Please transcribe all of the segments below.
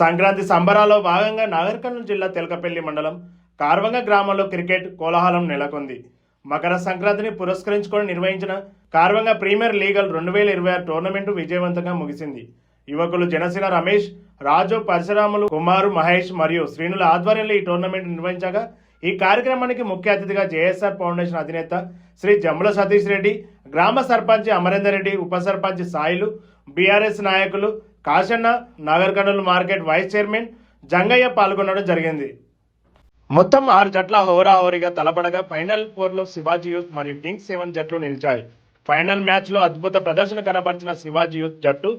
సంక్రాంతి సంబరాల్లో భాగంగా నాగర్ జిల్లా తెలకపల్లి మండలం కార్వంగ గ్రామంలో క్రికెట్ కోలాహలం నెలకొంది. మకర సంక్రాంతిని పురస్కరించుకొని నిర్వహించిన కార్వంగ ప్రీమియర్ లీగల్ రెండు వేల ఇరవై ఆరు టోర్నమెంటు విజయవంతంగా ముగిసింది. యువకులు జనసేన రమేష్ రాజు పరశురాములు కుమారు మహేష్ మరియు శ్రీనుల ఆధ్వర్యంలో ఈ టోర్నమెంట్ నిర్వహించగా ఈ కార్యక్రమానికి ముఖ్య అతిథిగా జేఎస్ఆర్ ఫౌండేషన్ అధినేత శ్రీ జమ్ముల సతీష్ రెడ్డి గ్రామ సర్పంచ్ అమరేందర్ రెడ్డి ఉప సర్పంచ్ సాయిలు బీఆర్ఎస్ నాయకులు Kashanna Nagar Kurnool market vice chairman Jangaiah పాల్గొనడం జరిగింది. మొత్తం ఆరు జట్ల హోరాహోరీగా తలపడగా ఫైనల్ ఫోర్లో శివాజీ యూత్ మరియు కింగ్స్ సెవెన్ జట్లు నిలిచాయి. ఫైనల్ మ్యాచ్లో అద్భుత ప్రదర్శన కనబరిచిన శివాజీ యూత్ జట్టు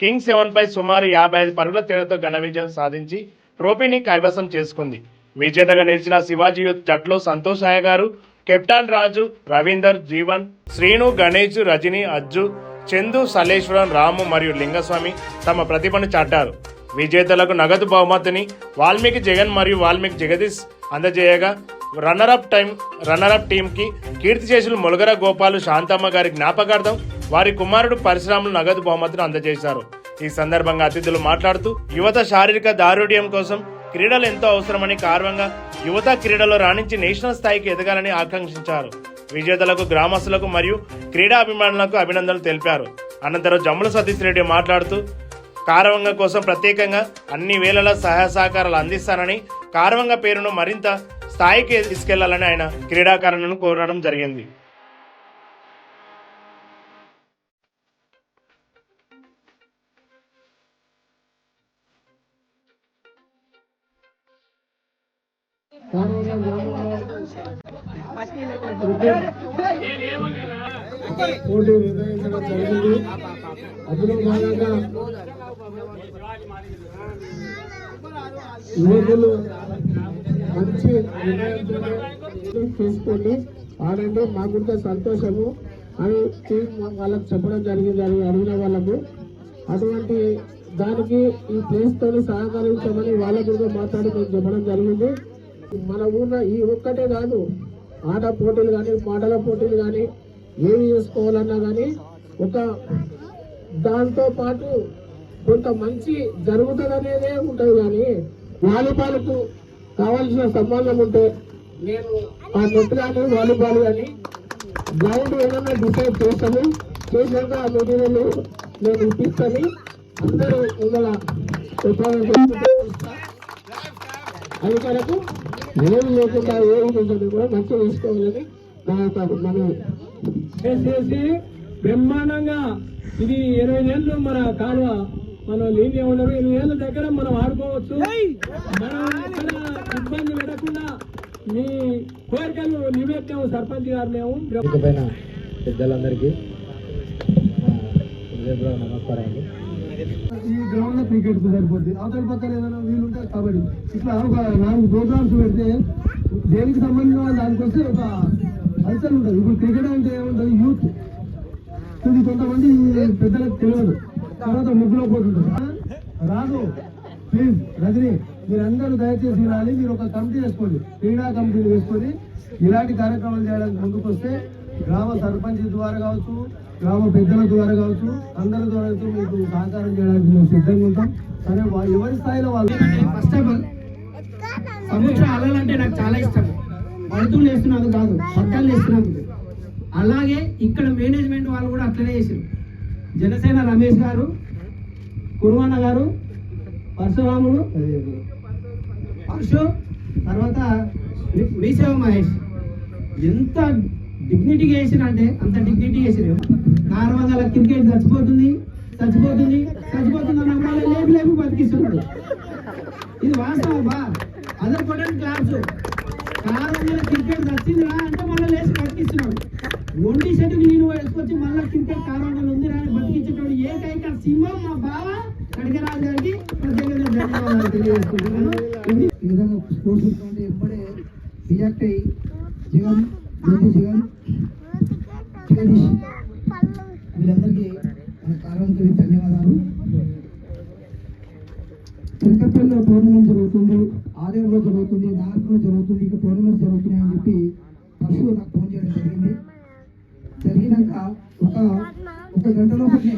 కింగ్స్ సెవెన్పై సుమారు యాభై ఐదు పరుగుల తేడాతో ఘన విజయం సాధించి ట్రోఫీని కైవసం చేసుకుంది. విజేతగా నిలిచిన శివాజీ యూత్ జట్లో సంతోష్ అయ్య గారు కెప్టాన్ రాజు రవీందర్ జీవన్ శ్రీను గణేష్ రజని అజ్జు చందు సలేశ్వరం రాము మరియు లింగస్వామి తమ ప్రతిభను చాటారు. విజేతలకు నగదు బహుమతిని వాల్మీకి జగన్ మరియు వాల్మీకి జగదీష్ అందజేయగా రన్నరప్ టైం రన్నరప్ టీంకి కీర్తి చేసులు ములగర గోపాలు శాంతమ్మ గారి జ్ఞాపకార్థం వారి కుమారుడు పరిశ్రమలు నగదు బహుమతిని అందజేశారు. ఈ సందర్భంగా అతిథులు మాట్లాడుతూ యువత శారీరక దారుఢ్యం కోసం క్రీడలు ఎంతో అవసరమని కారణంగా యువత క్రీడలో రాణించి నేషనల్ స్థాయికి ఎదగాలని ఆకాంక్షించారు. విజేతలకు గ్రామస్తులకు మరియు క్రీడా అభిమానులకు అభినందనలు తెలిపారు. అనంతరం జమ్ముల సతీష్ రెడ్డి మాట్లాడుతూ కారవంగ కోసం ప్రత్యేకంగా అన్ని వేళలా సహాయ సహకారాలు అందిస్తానని కారవంగ పేరును మరింత స్థాయికి తీసుకెళ్ళాలని ఆయన క్రీడాకారులను కోరడం జరిగింది. పోటీ నిర్వహించడం జరిగింది. అందులో భాగంగా యువకులు మంచి నిర్ణయంతో తీసుకొని ఆడండి మాకుంటే సంతోషము అని వాళ్ళకు వాళ్ళకి చెప్పడం జరిగింది అని అడిగిన వాళ్ళకు. అటువంటి దానికి ఈ ప్లేస్ తోని సహకరించమని వాళ్ళ గురించి మాట్లాడి చెప్పడం జరిగింది. మన ఊళ్ళో ఈ ఒక్కటే కాదు ఆట పోటీలు కానీ మాటల పోటీలు కానీ ఏమి చేసుకోవాలన్నా కానీ ఒక దాంతో పాటు కొంత మంచి జరుగుతుందనేదే ఉంటుంది కానీ వాలీబాల్కు కావాల్సిన సంబంధం ఉంటే నేను ఆ నెట్ కానీ వాలీబాల్ కానీ గ్రౌండ్ ఏదైనా డిసైడ్ చేస్తాను. చేసినాక ఆ మెటీరియల్ నేను ఇప్పిస్తాను. అందరూ ముందర ఉత్పాదన అది కొరకు ఏమి లేకుండా ఏమి ఉంటుంది కూడా మంచిగా తీసుకోవాలని బ్రహ్మాండంగా ఇది ఇరవై ఏళ్ళు మన కాలువ మనం లీనియా ఉండరు ఇరవై ఏళ్ళ దగ్గర మనం ఆడుకోవచ్చు. మనం ఇబ్బంది పెట్టకుండా మీ కోరికలు నివేద్యం సర్పంచ్ గారు మేము. పెద్దలందరికీ హృదయపూర్వక నమస్కారాలు. ఈ గ్రౌండ్లో క్రికెట్ సరిపోద్ది. అవతల పక్కన ఏదైనా వీలుంటే కబడ్డీ. ఇట్లా ఒక నాలుగు ప్రోగ్రామ్స్ పెడితే దేనికి సంబంధించిన వాళ్ళు దానికి వస్తే ఒక అలసలు ఉంటుంది. ఇప్పుడు క్రికెట్ అంటే ఏముంటుంది? యూత్ ఇది కొంతమంది పెద్దలకు తెలియదు. తర్వాత ముగ్గులో పోతుంటారు రాదు ప్లీజ్ రజనీ మీరందరూ దయచేసి వినాలి మీరు ఒక కమిటీ వేసుకోండి. క్రీడా కమిటీలు వేసుకొని ఇలాంటి కార్యక్రమాలు చేయడానికి ముందుకు వస్తే గ్రామ సర్పంచ్ ద్వారా కావచ్చు గ్రామ పెద్దల ద్వారా కావచ్చు అందరి ద్వారా మీకు సహకారం చేయడానికి మేము సిద్ధంగా ఉంటాం. సరే ఎవరి స్థాయిలో వాళ్ళు ఫస్ట్ ఆఫ్ ఆల్ సముద్ర అలలంటే నాకు చాలా ఇష్టం. పడుతూ వేస్తున్నందుకు కాదు పట్టాలు వేస్తున్నందుకు అలాగే ఇక్కడ మేనేజ్మెంట్ వాళ్ళు కూడా అట్లనే చేశారు. జనసేన రమేష్ గారు కురువన్న గారు పరశురాముడు పరశు తర్వాత మీసేవ మహేష్. ఎంత డిగ్నిటీగా వేసిన అంటే అంత డిగ్నిటీ వేసిరు నార్మల్గా క్రికెట్ చచ్చిపోతుంది చచ్చిపోతుంది చచ్చిపోతుంది అన్న మళ్ళీ లేపు లేపు బతికిస్తున్నాడు ఇది వాస్తవం బా అదర్ కొట్టండి క్లాప్స్ కారు మీద క్రికెట్ చచ్చిందిరా అంటే మళ్ళీ లేచి బతికిస్తున్నాడు ఒంటి షర్టుకు నేను వేసుకొచ్చి మళ్ళీ క్రికెట్ కారణంగా ఉంది అని బతికించేటోడు ఏకైక సింహం మా బావ కడిగరాజు గారికి ప్రత్యేకంగా ధన్యవాదాలు తెలియజేసుకుంటున్నాను. ఇది ఈ విధంగా స్పోర్ట్స్ ఉంటే రియాక్ట్ అయ్యి జగన్ జగన్ జగదీష్ వీళ్ళందరికీ మన ధన్యవాదాలు. తిరుపతిలో టోర్నమెంట్ జరుగుతుంది ఆలయంలో జరుగుతుంది నాగపూర్లో జరుగుతుంది ఇక టోర్నమెంట్ జరుగుతున్నాయి అని చెప్పి పశువు నాకు ఫోన్ చేయడం జరిగింది. జరిగినాక ఒక ఒక గంటలో లోపలనే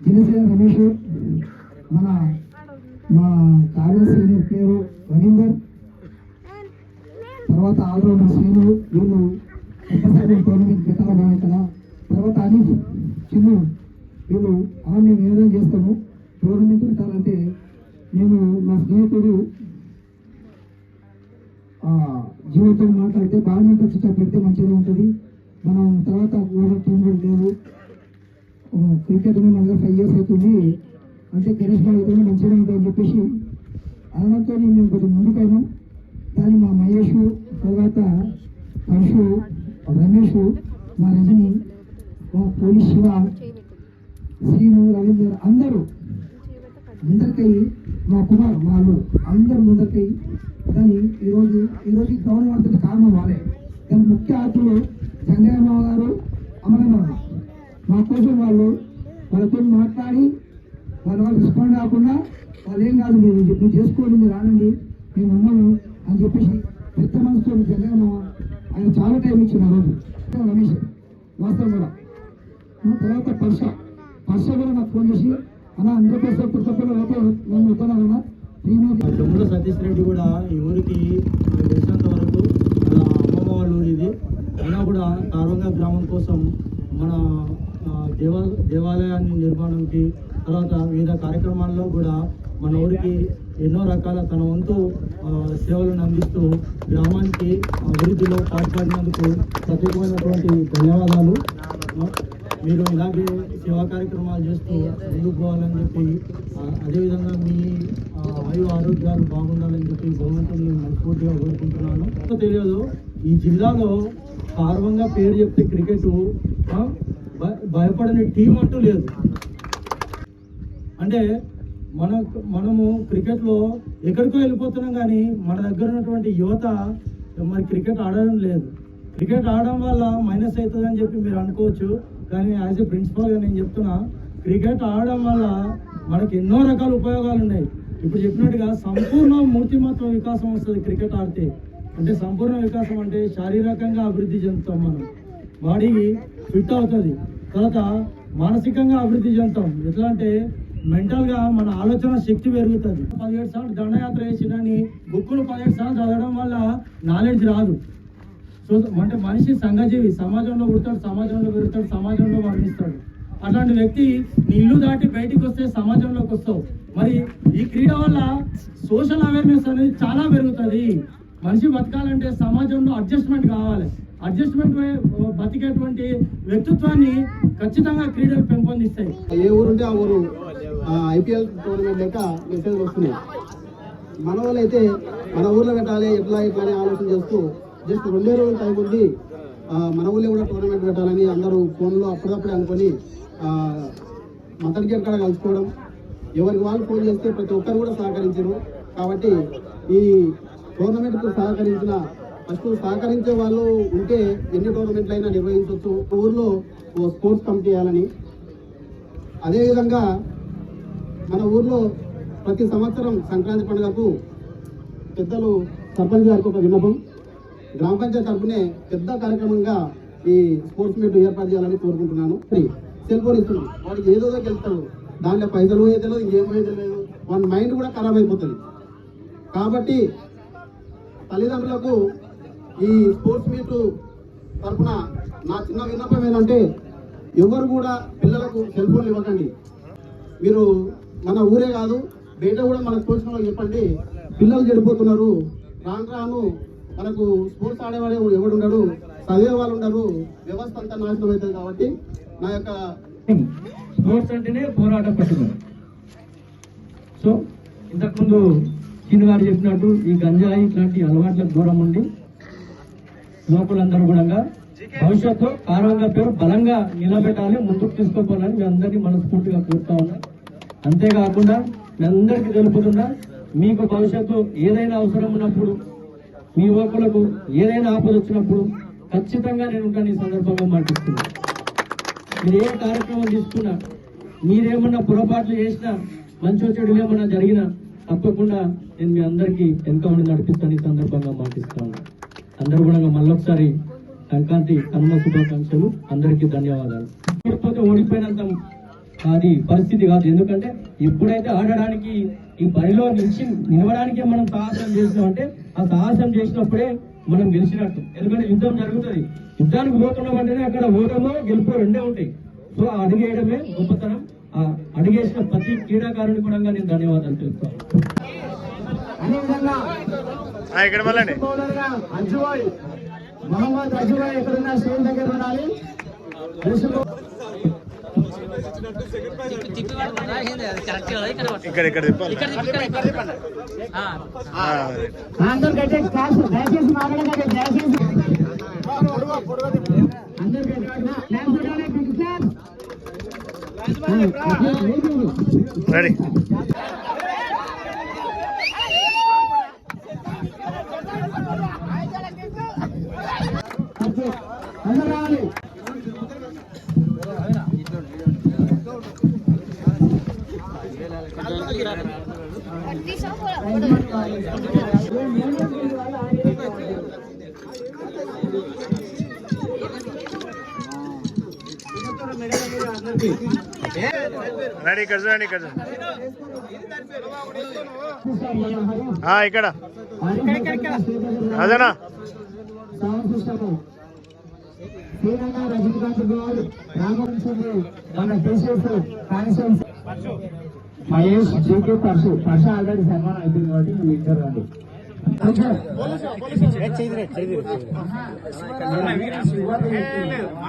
జనసేన రమేష్ మన మా కార్య సీనియర్ పేరు రవీందర్ తర్వాత ఆల్రౌండర్ శ్రీను వీళ్ళు ఒక్కసారి టోర్నమెంట్ పెట్టాలి కదా. తర్వాత అని చిన్న వీళ్ళు అలా మేము ఏదైనా చేస్తాము టోర్నమెంట్ పెట్టాలంటే నేను నా స్నేహితుడు జీవితం మాట్లాడితే బాగా ఖచ్చితంగా పెడితే మంచిగా ఉంటుంది. మనం తర్వాత ఊళ్ళో టీం కూడా లేదు. క్రికెట్ మీద మన ఫైవ్ ఇయర్స్ అవుతుంది. అంటే గణేష్ అయితే మంచిగా ఉంటుందని అని చెప్పేసి అనడంతో మేము కొంచెం ముందుకైనాం. దాన్ని మా మహేష్ తర్వాత హర్షు రమేష్ మా రజని మా పోలీస్ శివ శ్రీను రవీందర్ అందరూ అందరికీ మా కుమార్ వాళ్ళు అందరూ ముందరికై దాని ఈరోజు ఈరోజు ఈ గౌరవం పడుతున్న కారణం వాళ్ళే. దాని ముఖ్య అతిథులు చంద్రబాబు గారు అమరనాథ్ మా కోసం వాళ్ళు వాళ్ళతో మాట్లాడి వాళ్ళ వాళ్ళు రెస్పాండ్ కాకుండా వాళ్ళు ఏం కాదు మీరు మీరు చేసుకోండి మీరు రానండి మేము ఉన్నాము అని చెప్పేసి పెద్ద మనసుతో చంద్రబాబు ఆయన చాలా టైం ఇచ్చిన రోజు. రమేష్ వాస్తవం కూడా. తర్వాత పర్ష పర్ష కూడా నాకు ఫోన్ చేసి అన్న? అయితే నేను సతీష్ రెడ్డి కూడా ఈ ఊరికి నాకు తెలిసినంత వరకు అమ్మమ్మ వాళ్ళ ఊరు ఇది. అయినా కూడా తారంగా గ్రామం కోసం మన దేవా దేవాలయాన్ని నిర్మాణంకి తర్వాత వివిధ కార్యక్రమాల్లో కూడా మన ఊరికి ఎన్నో రకాల తన వంతు సేవలను అందిస్తూ గ్రామానికి అభివృద్ధిలో పాటుపడినందుకు ప్రత్యేకమైనటువంటి ధన్యవాదాలు. మీరు ఇలాంటి సేవా కార్యక్రమాలు చేస్తూ ముందుకు పోవాలని చెప్పి అదేవిధంగా మీ వాయు ఆరోగ్యాలు బాగుండాలని చెప్పి భగవంతుని నేను మనస్ఫూర్తిగా కోరుకుంటున్నాను. తెలియదు ఈ జిల్లాలో కార్వంగా పేరు చెప్తే క్రికెట్ భయపడని టీం అంటూ లేదు. అంటే మన మనము క్రికెట్లో ఎక్కడికో వెళ్ళిపోతున్నాం కానీ మన దగ్గర ఉన్నటువంటి యువత మరి క్రికెట్ ఆడడం లేదు. క్రికెట్ ఆడడం వల్ల మైనస్ అవుతుందని చెప్పి మీరు అనుకోవచ్చు. కానీ యాజ్ ఎ ప్రిన్సిపాల్గా నేను చెప్తున్నా క్రికెట్ ఆడడం వల్ల మనకి ఎన్నో రకాల ఉపయోగాలు ఉన్నాయి. ఇప్పుడు చెప్పినట్టుగా సంపూర్ణ మూర్తిమత్వ వికాసం వస్తుంది క్రికెట్ ఆడితే. అంటే సంపూర్ణ వికాసం అంటే శారీరకంగా అభివృద్ధి చెందుతాం మనం. బాడీ ఫిట్ అవుతుంది. తర్వాత మానసికంగా అభివృద్ధి చెందుతాం. ఎట్లా అంటే మెంటల్గా మన ఆలోచన శక్తి పెరుగుతుంది. పదిహేడు సార్లు దండయాత్ర కానీ బుక్కులు పదిహేడు సార్లు చదవడం వల్ల నాలెడ్జ్ రాదు. సో అంటే మనిషి సంఘజీవి సమాజంలో పుడతాడు సమాజంలో పెరుగుతాడు సమాజంలో మరణిస్తాడు. అట్లాంటి వ్యక్తి నీ ఇల్లు దాటి బయటికి వస్తే సమాజంలోకి వస్తావు. మరి ఈ క్రీడ వల్ల సోషల్ అవేర్నెస్ అనేది చాలా పెరుగుతుంది. మనిషి బతకాలంటే సమాజంలో అడ్జస్ట్మెంట్ కావాలి. అడ్జస్ట్మెంట్ బతికేటువంటి వ్యక్తిత్వాన్ని ఖచ్చితంగా క్రీడలు పెంపొందిస్తాయి. ఏ ఊరుంటే ఆ ఊరు ఐపీఎల్ టోర్నమెంట్ లెక్క మెసేజ్ వస్తున్నాయి. మన వాళ్ళు అయితే మన ఊర్లో పెట్టాలి ఎట్లా ఇట్లా ఆలోచన చేస్తూ జస్ట్ రెండే రోజులు టైం ఉంది. మన ఊళ్ళో కూడా టోర్నమెంట్ పెట్టాలని అందరూ ఫోన్లో అప్పుడప్పుడే అనుకొని ఆ, మటన్ కలుసుకోవడం. ఎవరికి వాళ్ళు ఫోన్ చేస్తే ప్రతి ఒక్కరు కూడా సహకరించారు. కాబట్టి ఈ టోర్నమెంట్కు సహకరించిన ఫస్ట్ సహకరించే వాళ్ళు ఉంటే ఎన్ని టోర్నమెంట్లు అయినా నిర్వహించవచ్చు. ఊర్లో ఓ స్పోర్ట్స్ కమిటీ చేయాలని అదేవిధంగా మన ఊర్లో ప్రతి సంవత్సరం సంక్రాంతి పండుగకు పెద్దలు సర్పంచ్ గారికి ఒక విన్నపం. గ్రామ పంచాయతీ తరఫునే పెద్ద కార్యక్రమంగా ఈ స్పోర్ట్స్ మీట్ ఏర్పాటు చేయాలని కోరుకుంటున్నాను. సెల్ ఫోన్ ఇస్తున్నాం. వాడికి ఏదో వెళ్తాడు. దాంట్లో పైసలు పోయేది తెలియదు ఇంకేం వాడి మైండ్ కూడా ఖరాబ్ అయిపోతుంది. కాబట్టి తల్లిదండ్రులకు ఈ స్పోర్ట్స్ మీట్ తరఫున నా చిన్న విన్నపం ఏంటంటే ఎవరు కూడా పిల్లలకు సెల్ ఫోన్లు ఇవ్వకండి. మీరు మన ఊరే కాదు బయట కూడా మనకు తోచిన చెప్పండి. పిల్లలు చెడిపోతున్నారు. రాను రాను మనకు స్పోర్ట్స్ ఆడేవాడే ఎవడు ఉండడు చదివే వాళ్ళు ఉండరు వ్యవస్థ అంతా నాశనం అవుతుంది కాబట్టి నా యొక్క స్పోర్ట్స్ అంటేనే పోరాటం పట్టుదల. సో ఇంతకుముందు సీని గారు చెప్పినట్టు ఈ గంజాయి ఇట్లాంటి అలవాట్లకు దూరం ఉండి యువకులందరూ కూడా భవిష్యత్తు కారణంగా పేరు బలంగా నిలబెట్టాలి ముందుకు తీసుకోవాలని మీ అందరినీ మనస్ఫూర్తిగా కోరుతా ఉన్నా. అంతేకాకుండా మీ అందరికీ తెలుపుతున్నా మీకు భవిష్యత్తు ఏదైనా అవసరం ఉన్నప్పుడు మీ యువకులకు ఏదైనా ఆపద వచ్చినప్పుడు ఖచ్చితంగా నేను ఉంటాను ఈ సందర్భంగా మాటిస్తున్నాను మీరు ఏ కార్యక్రమం తీసుకున్నా మీరేమన్నా పొరపాట్లు చేసినా మంచి చెడు ఏమన్నా జరిగినా తప్పకుండా నేను మీ అందరికీ ఎన్కౌంటర్ నడిపిస్తాను ఈ సందర్భంగా మాటిస్తాను అందరూ కూడా మళ్ళొకసారి సంక్రాంతి కనుమ శుభాకాంక్షలు. అందరికీ ధన్యవాదాలు. ఓడిపోతే ఓడిపోయినంత అది పరిస్థితి కాదు. ఎందుకంటే ఎప్పుడైతే ఆడడానికి ఈ బరిలో నిలిచి నిలవడానికే మనం సాహసం చేసినామంటే ఆ సాహసం చేసినప్పుడే మనం గెలిచినట్టు. ఎందుకంటే యుద్ధం జరుగుతుంది. యుద్ధానికి పోతున్నాం అంటేనే అక్కడ ఓటమో గెలుపు రెండే ఉంటాయి. సో అడిగేయడమే గొప్పతనం. ఆ అడిగేసిన ప్రతి క్రీడాకారుని కూడా నేను ధన్యవాదాలు తెలుపుతాను. ఇక్కడ మహమ్మద్ స్టేజ్ దగ్గర ఉండాలి. ఇక్కడ ఇక్కడ. అందరు కట్టే క్లాస్ దయచేసి మాట్లాడకండి దయచేసి అందరు క్లాస్ రెడీ రెడీ ఇక్కడ చూడండి ఇక్కడ చూడండి ఆ, ఇక్కడ అదేనా సౌండ్ సిస్టమ్ శ్రీరంగ రజనీకాంత్ గౌడ్ రామకృష్ణుడు మన KCS constituency Mahesh GK purse. Purse already సన్మానం అయిపోయింది కాబట్టి ఇద్దరు రండి.